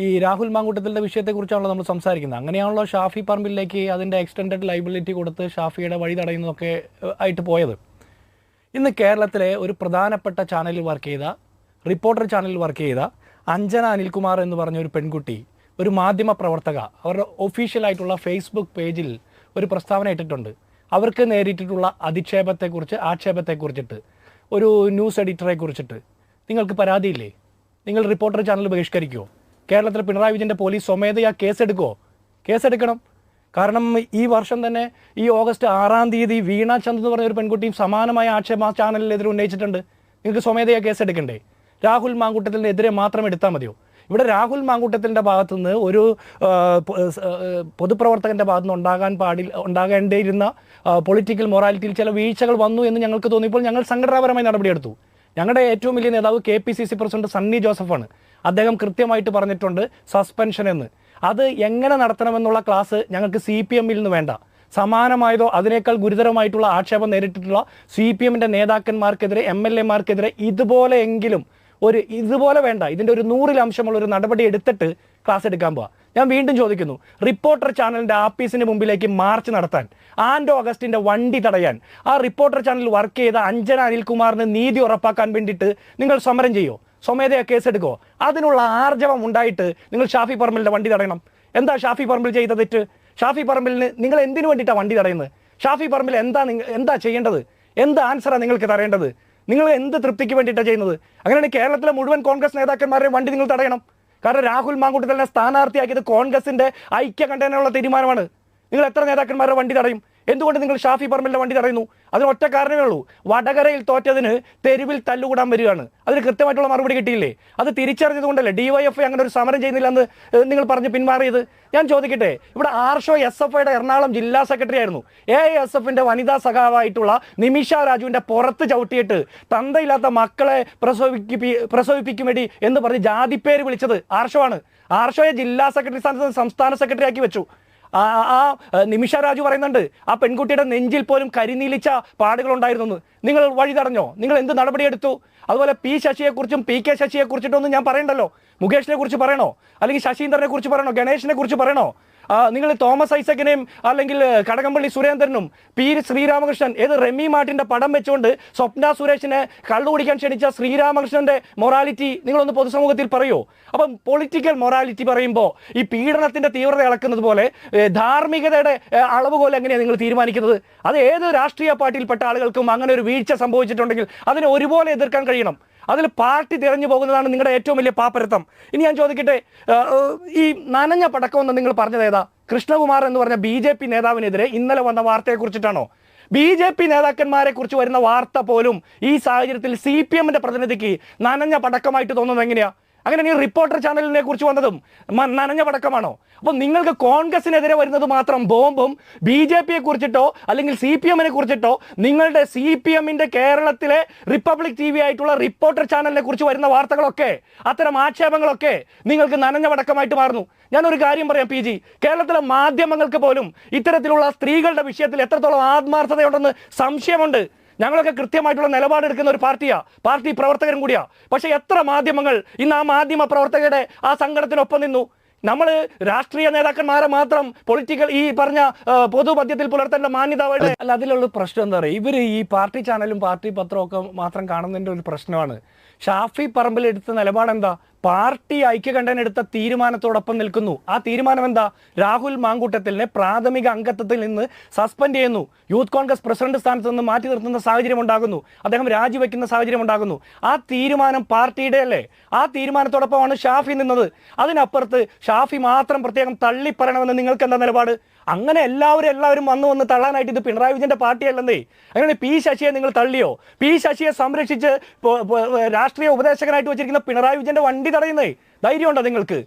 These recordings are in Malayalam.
ഈ രാഹുൽ മാങ്കൂട്ടത്തിന്റെ വിഷയത്തെക്കുറിച്ചാണല്ലോ നമ്മൾ സംസാരിക്കുന്നത്. അങ്ങനെയാണല്ലോ ഷാഫി പറമ്പിലേക്ക് അതിന്റെ എക്സ്റ്റൻഡഡ് ലൈബിലിറ്റി കൊടുത്ത് ഷാഫിയുടെ വഴി തടയുന്നതൊക്കെ ആയിട്ട് പോയത്. ഇന്ന് കേരളത്തിലെ ഒരു പ്രധാനപ്പെട്ട ചാനലിൽ വർക്ക് ചെയ്ത റിപ്പോർട്ടർ ചാനലിൽ വർക്ക് ചെയ്ത അഞ്ജന അനിൽകുമാർ എന്ന് പറഞ്ഞ ഒരു പെൺകുട്ടി ഒരു മാധ്യമ പ്രവർത്തക അവരുടെ ഒഫീഷ്യലായിട്ടുള്ള ഫേസ്ബുക്ക് പേജിൽ ഒരു പ്രസ്താവന ഇട്ടിട്ടുണ്ട്. അവർക്ക് നേരിട്ടിട്ടുള്ള അധിക്ഷേപത്തെക്കുറിച്ച് ആക്ഷേപത്തെക്കുറിച്ചിട്ട് ഒരു ന്യൂസ് എഡിറ്ററെ കുറിച്ചിട്ട്. നിങ്ങൾക്ക് പരാതിയില്ലേ? നിങ്ങൾ റിപ്പോർട്ടർ ചാനൽ ബഹിഷ്കരിക്കുമോ കേരളത്തിലെ പിണറായി വിജയന്റെ പോലീസ് സ്വമേധയാ കേസെടുക്കുമോ കേസെടുക്കണം. കാരണം ഈ വർഷം തന്നെ ഈ ഓഗസ്റ്റ് ആറാം തീയതി വീണ ചന്ദ് എന്ന് പറഞ്ഞ ഒരു പെൺകുട്ടിയും സമാനമായ ആക്ഷേപം ചാനലിനെതിരെ ഉന്നയിച്ചിട്ടുണ്ട്. നിങ്ങൾക്ക് സ്വമേധയാ കേസെടുക്കണ്ടേ? രാഹുൽ മാങ്കൂട്ടത്തിനെതിരെ മാത്രം എടുത്താൽ മതിയോ? ഇവിടെ രാഹുൽ മാങ്കൂട്ടത്തിന്റെ ഭാഗത്തു നിന്ന് ഒരു പൊതുപ്രവർത്തകന്റെ ഭാഗത്തു നിന്ന് ഉണ്ടാകാൻ പാടിൽ ഉണ്ടാകേണ്ടിയിരുന്ന പൊളിറ്റിക്കൽ മൊറാലിറ്റിയിൽ ചില വീഴ്ചകൾ വന്നു എന്ന് ഞങ്ങൾക്ക് തോന്നിയപ്പോൾ ഞങ്ങൾ സംഘടനാപരമായി നടപടിയെടുത്തു. ഞങ്ങളുടെ ഏറ്റവും വലിയ നേതാവ് K P C C president Sunny ജോസഫാണ്. അദ്ദേഹം കൃത്യമായിട്ട് പറഞ്ഞിട്ടുണ്ട് സസ്പെൻഷൻ എന്ന്. അത് എങ്ങനെ നടത്തണമെന്നുള്ള ക്ലാസ് ഞങ്ങൾക്ക് സി പി എമ്മിൽ നിന്ന് വേണ്ട. സമാനമായതോ അതിനേക്കാൾ ഗുരുതരമായിട്ടുള്ള ആക്ഷേപം നേരിട്ടിട്ടുള്ള സി പി എമ്മിന്റെ നേതാക്കന്മാർക്കെതിരെ എം എൽ എമാർക്കെതിരെ ഇതുപോലെയെങ്കിലും ഒരു ഇതുപോലെ വേണ്ട ഇതിന്റെ ഒരു നൂറിൽ അംശമുള്ള ഒരു നടപടി എടുത്തിട്ട് ക്ലാസ് എടുക്കാൻ പോവാ. ഞാൻ വീണ്ടും ചോദിക്കുന്നു റിപ്പോർട്ടർ ചാനലിന്റെ ആഫീസിന് മുമ്പിലേക്ക് മാർച്ച് നടത്താൻ ആൻഡോ അഗസ്റ്റിന്റെ വണ്ടി തടയാൻ ആ റിപ്പോർട്ടർ ചാനൽ വർക്ക് ചെയ്ത അഞ്ജന അനിൽകുമാറിന് നീതി ഉറപ്പാക്കാൻ വേണ്ടിയിട്ട് നിങ്ങൾ സമരം ചെയ്യോ? സ്വമേധയാ കേസെടുക്കോ അതിനുള്ള ആർജവം ഉണ്ടായിട്ട് നിങ്ങൾ ഷാഫി പറമ്പിലിന്റെ വണ്ടി തടയണം. എന്താ ഷാഫി പറമ്പിൽ ചെയ്ത തെറ്റ്? ഷാഫി പറമ്പിലിന് നിങ്ങൾ എന്തിനു വേണ്ടിയിട്ടാണ് വണ്ടി തടയുന്നത്? ഷാഫി പറമ്പിൽ എന്താ എന്താ ചെയ്യേണ്ടത്? എന്ത് ആൻസറാണ് നിങ്ങൾക്ക് തരേണ്ടത്? നിങ്ങൾ എന്ത് തൃപ്തിക്ക് വേണ്ടിയിട്ടാണ് ചെയ്യുന്നത്? അങ്ങനെയാണ് കേരളത്തിലെ മുഴുവൻ കോൺഗ്രസ് നേതാക്കന്മാരെയും വണ്ടി നിങ്ങൾ തടയണം. കാരണം രാഹുൽ മാങ്കൂട്ടത്തിനെ സ്ഥാനാർത്ഥിയാക്കിയത് കോൺഗ്രസിന്റെ ഐക്യ കണ്ടതിനുള്ള തീരുമാനമാണ്. നിങ്ങൾ എത്ര നേതാക്കന്മാരുടെ വണ്ടി തടയും? എന്തുകൊണ്ട് നിങ്ങൾ ഷാഫി പറമ്പലിന്റെ വണ്ടി തടയുന്നു? അതിന് ഒറ്റ കാരണമേ ഉള്ളൂ. വടകരയിൽ തോറ്റതിന് തെരുവിൽ തല്ലുകൂടാൻ വരികയാണ്. അതിന് കൃത്യമായിട്ടുള്ള മറുപടി കിട്ടിയില്ലേ? അത് തിരിച്ചറിഞ്ഞതുകൊണ്ടല്ലേ? ഡിവൈഎഫ് അങ്ങനെ ഒരു സമരം ചെയ്യുന്നില്ല എന്ന് നിങ്ങൾ പറഞ്ഞ് പിന്മാറിയത്? ഞാൻ ചോദിക്കട്ടെ ഇവിടെ ആർഷോ എസ് എഫ് ഐയുടെ എറണാകുളം ജില്ലാ സെക്രട്ടറി ആയിരുന്നു. എ എസ് എഫിന്റെ വനിതാ സഖാവായിട്ടുള്ള നിമിഷ രാജുവിന്റെ പുറത്ത് ചവിട്ടിയിട്ട് തന്തയില്ലാത്ത മക്കളെ പ്രസവിപ്പി പ്രസവിപ്പിക്കും വേണ്ടി എന്ന് പറഞ്ഞ് ജാതിപ്പേര് വിളിച്ചത് ആർഷോ ആണ്. ആർഷോയെ ജില്ലാ സെക്രട്ടറി സ്ഥാനത്ത് സംസ്ഥാന സെക്രട്ടറി ആക്കി വെച്ചു. ആ നിമിഷ രാജു പറയുന്നുണ്ട് ആ പെൺകുട്ടിയുടെ നെഞ്ചിൽ പോലും കരിനീലിച്ച പാടുകളുണ്ടായിരുന്നു. നിങ്ങൾ വഴി തടഞ്ഞോ? നിങ്ങൾ എന്ത് നടപടിയെടുത്തു അതുപോലെ പി ശശിയെക്കുറിച്ചും പി കെ ശശിയെക്കുറിച്ചിട്ടൊന്നും ഞാൻ പറയണ്ടല്ലോ. മുകേഷിനെ കുറിച്ച് പറയണോ? അല്ലെങ്കിൽ ശശീന്ദ്രനെ കുറിച്ച് പറയണോ? ഗണേഷിനെ കുറിച്ച് പറയണോ? നിങ്ങൾ തോമസ് ഐസക്കിനെയും അല്ലെങ്കിൽ കടകംപള്ളി സുരേന്ദ്രനും പി ശ്രീരാമകൃഷ്ണൻ ഏത് റെമി മാർട്ടിന്റെ പടം വെച്ചുകൊണ്ട് സ്വപ്ന സുരേഷിനെ കള്ളു കുടിക്കാൻ ക്ഷണിച്ച ശ്രീരാമകൃഷ്ണന്റെ മൊറാലിറ്റി നിങ്ങളൊന്ന് പൊതുസമൂഹത്തിൽ പറയോ? അപ്പം പൊളിറ്റിക്കൽ മൊറാലിറ്റി പറയുമ്പോൾ ഈ പീഡനത്തിന്റെ തീവ്രത ഇളക്കുന്നത് പോലെ ധാർമ്മികതയുടെ അളവ് അളവുകോൽ എങ്ങനെയാണ് നിങ്ങൾ തീരുമാനിക്കുന്നത്? അത് ഏത് രാഷ്ട്രീയ പാർട്ടിയിൽപ്പെട്ട ആളുകൾക്കും അങ്ങനെ ഒരു വീഴ്ച സംഭവിച്ചിട്ടുണ്ടെങ്കിൽ അതിനെ ഒരുപോലെ എതിർക്കാൻ കഴിയണം. അതിൽ പാർട്ടി തിരഞ്ഞു പോകുന്നതാണ് നിങ്ങളുടെ ഏറ്റവും വലിയ പാപ്പരത്തം. ഇനി ഞാൻ ചോദിക്കട്ടെ ഈ നനഞ്ഞ പടക്കമെന്ന് നിങ്ങൾ പറഞ്ഞത് ഏതാ? കൃഷ്ണകുമാർ എന്ന് പറഞ്ഞ ബി ജെ പി നേതാവിനെതിരെ ഇന്നലെ വന്ന വാർത്തയെ കുറിച്ചിട്ടാണോ? ബി ജെ പി നേതാക്കന്മാരെ കുറിച്ച് വരുന്ന വാർത്ത പോലും ഈ സാഹചര്യത്തിൽ സി പി എമ്മിന്റെ പ്രതിനിധിക്ക് നനഞ്ഞ പടക്കമായിട്ട് തോന്നുന്നത് എങ്ങനെയാ? അങ്ങനെ ഈ റിപ്പോർട്ടർ ചാനലിനെ കുറിച്ച് വന്നതും നനഞ്ഞ പടക്കമാണോ? അപ്പം നിങ്ങൾക്ക് കോൺഗ്രസിനെതിരെ വരുന്നത് മാത്രം ബോംബും ബി ജെ പിയെ കുറിച്ചിട്ടോ അല്ലെങ്കിൽ സി പി എമ്മിനെ കുറിച്ചിട്ടോ നിങ്ങളുടെ സി പി എമ്മിന്റെ കേരളത്തിലെ റിപ്പബ്ലിക് ടി വി ആയിട്ടുള്ള റിപ്പോർട്ടർ ചാനലിനെ കുറിച്ച് വരുന്ന വാർത്തകളൊക്കെ അത്തരം ആക്ഷേപങ്ങളൊക്കെ നിങ്ങൾക്ക് നനഞ്ഞ പടക്കമായിട്ട് മാറുന്നു. ഞാനൊരു കാര്യം പറയാം പി ജി. കേരളത്തിലെ മാധ്യമങ്ങൾക്ക് പോലും ഇത്തരത്തിലുള്ള സ്ത്രീകളുടെ വിഷയത്തിൽ എത്രത്തോളം ആത്മാർത്ഥതയുണ്ടെന്ന് സംശയമുണ്ട്. ഞങ്ങളൊക്കെ കൃത്യമായിട്ടുള്ള നിലപാടെടുക്കുന്ന ഒരു പാർട്ടിയാണ് പാർട്ടി പ്രവർത്തകരും കൂടിയാ. പക്ഷെ എത്ര മാധ്യമങ്ങൾ ഇന്ന് ആ മാധ്യമ പ്രവർത്തകരുടെ ആ സങ്കടത്തിനൊപ്പം നിന്നു? നമ്മൾ രാഷ്ട്രീയ നേതാക്കന്മാരെ മാത്രം പൊളിറ്റിക്കൽ ഈ പറഞ്ഞ പൊതുപദ്യത്തിൽ പുലർത്തേണ്ട മാന്യത അല്ല അതിലുള്ള പ്രശ്നം എന്താ പറയുക? ഇവർ ഈ പാർട്ടി ചാനലും പാർട്ടി പത്രവും ഒക്കെ മാത്രം കാണുന്നതിന്റെ ഒരു പ്രശ്നമാണ്. ഷാഫി പറമ്പിൽ എടുത്ത നിലപാടെന്താ? പാർട്ടി ഐക്യകണ്ഠൻ എടുത്ത തീരുമാനത്തോടൊപ്പം നിൽക്കുന്നു. ആ തീരുമാനം എന്താ രാഹുൽ മാങ്കൂട്ടത്തിലിനെ പ്രാഥമിക അംഗത്വത്തിൽ നിന്ന് സസ്പെൻഡ് ചെയ്യുന്നു. യൂത്ത് കോൺഗ്രസ് പ്രസിഡന്റ് സ്ഥാനത്ത് നിന്ന് മാറ്റി നിർത്തുന്ന സാഹചര്യം ഉണ്ടാകുന്നു അദ്ദേഹം രാജിവെക്കുന്ന സാഹചര്യം ഉണ്ടാകുന്നു ആ തീരുമാനം പാർട്ടിയുടെ അല്ലേ? ആ തീരുമാനത്തോടൊപ്പമാണ് ഷാഫി നിന്നത്. അതിനപ്പുറത്ത് ഷാഫി മാത്രം പ്രത്യേകം തള്ളിപ്പറയണമെന്ന് നിങ്ങൾക്ക് എന്താ നിലപാട്? അങ്ങനെ എല്ലാവരും എല്ലാവരും വന്നു വന്ന് തള്ളാനായിട്ട് ഇത് പിണറായി വിജയന്റെ പാർട്ടിയല്ലെന്നേ. അങ്ങനെ പി ശശിയെ നിങ്ങൾ തള്ളിയോ? പി ശശിയെ സംരക്ഷിച്ച് രാഷ്ട്രീയ ഉപദേശകനായിട്ട് വെച്ചിരിക്കുന്ന പിണറായി വിജയന്റെ വണ്ടി തടയുന്നേ. ധൈര്യമുണ്ടോ നിങ്ങൾക്ക്?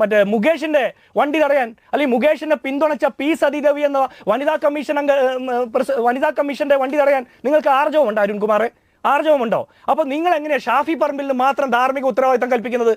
മറ്റേ മുകേഷിന്റെ വണ്ടി തടയാൻ? അല്ലെങ്കിൽ മുകേഷിനെ പിന്തുണച്ച പി സതീദേവി എന്ന വനിതാ കമ്മീഷൻ അംഗ വനിതാ കമ്മീഷന്റെ വണ്ടി തടയാൻ നിങ്ങൾക്ക് ആർജവമുണ്ടോ അരുൺകുമാറെ? ആർജവമുണ്ടോ? അപ്പൊ നിങ്ങൾ എങ്ങനെയാ ഷാഫി പറമ്പിൽ മാത്രം ധാർമ്മിക ഉത്തരവാദിത്തം കൽപ്പിക്കുന്നത്?